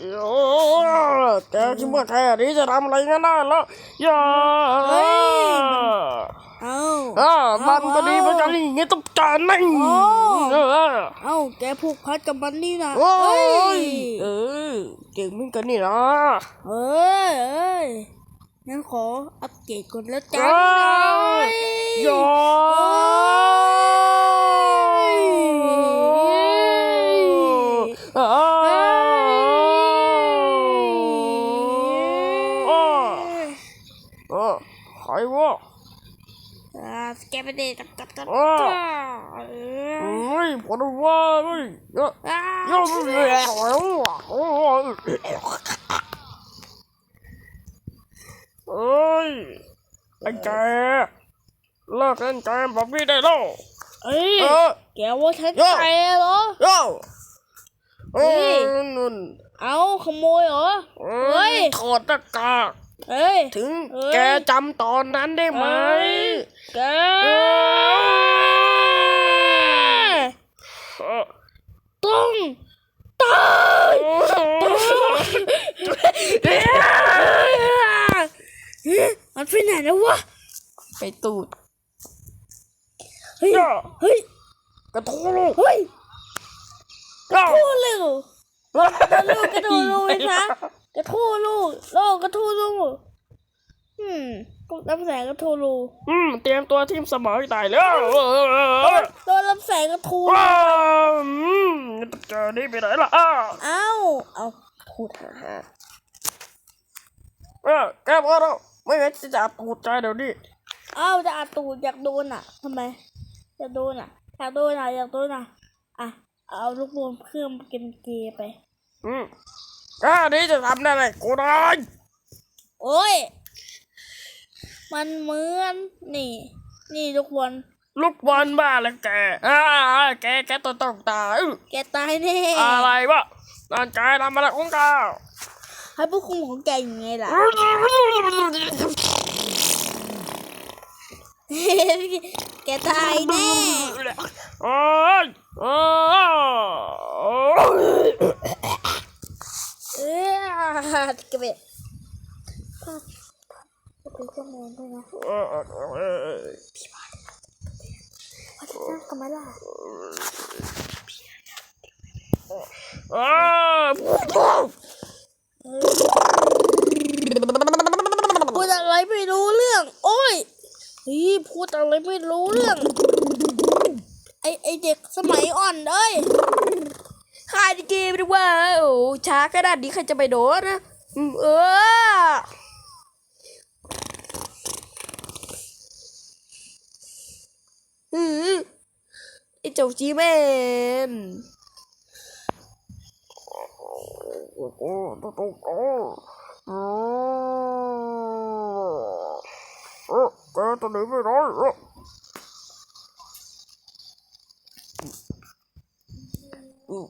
โอ้แกคิดว่าแค่นี้จะทำอะไรงั้นได้เหรออย่าเฮ้ยเอ้าอ่ามันพอดีเหมือนกันอย่างงี้ต้องการนั่งโอ้เออเอ้าแกผูกพัดกับมันนี่นะโอ้เอ้ยยเออเก่งเหมือนกันนี่นะเอ้ยเอ้ยงั้นขออัปเกรดก่อนแล้วกันเอ้ยอย่าอ่าอ่าอ่าใครวะอ่าสแกปไปเดตับตับตับอ่าเอเฮ้ยพอดูว่าเฮ้ยเยอะอ่าเยอะเลยโอ้ยเอ้ยไอ้แกเลิกเล่นเกมแบบนี้ได้แล้วเอ้ยเออแกว่าฉันโย่ใจเหรอโย่เอ้เฮ้ยยนุ่นเอาขโมยเหรอเอ้เฮ้ยยถอดหน้ากาก เอ้ย ถึงเอ้ย แกจำตอนนั้นได้ไหมเอ้ยแกเออต้องตายเฮ้ยมันไปไหนแล้ววะ ไปตูด เฮ้ยย่าเฮ้ย กระทู้ลูกเฮ้ยย่าพูดเร็วกระโดดกระโดดลงไปซะกระ ทู้ลูกโลกกระทู้ลูกอืมลำแสงกระทู้ลูกอืมเตรียมตัวทีมสมองตายแล้วโดนลำแสงกระทู้ว้าวอืมเจอนี่ไปไหนล่ะอ้าวเอ้าเอาพูดหาหาเออแกบอกเราไม่งั้นจะจับตูดใจเดี๋ยวนี้เอ้าจะอาตูดอยากโดนอะทำไมอยากโดนอะอยากโดนอะอยากโดนอะอะเอาลูกบอลเครื่องเกมเกย์ไป อืม แค่นี้จะทำได้ไหมกูได้ โอ้ย มันเหมือน นี่ นี่ลูกบอลลูกบอลบ้าแล้วแกอ่าแกแกต้องต้องตาย แกตายแน่อะไรวะร่างกายทำอะไรของกาให้ผู้คุมของแกยังไงล่ะแกตายแน่โอ้ยโอ้ยเอ อเก็บเบ็ดเป็นชั่วโมงด้วยนะว่าจะนั่งกันไหมล่ะอ้าพูดอะไรไม่รู้เรื่อง โอ้ยเฮ้ยพูดอะไรไม่รู้เรื่อง ไอไอเด็กสมัยอ่อนเอ้ยขายในเกมด้วยว่าโอ้ช้าขนาดนี้ใครจะไปโดนนะเอออือเจ้าจีแมนเออแกตอนนี้ไม่ได้อือ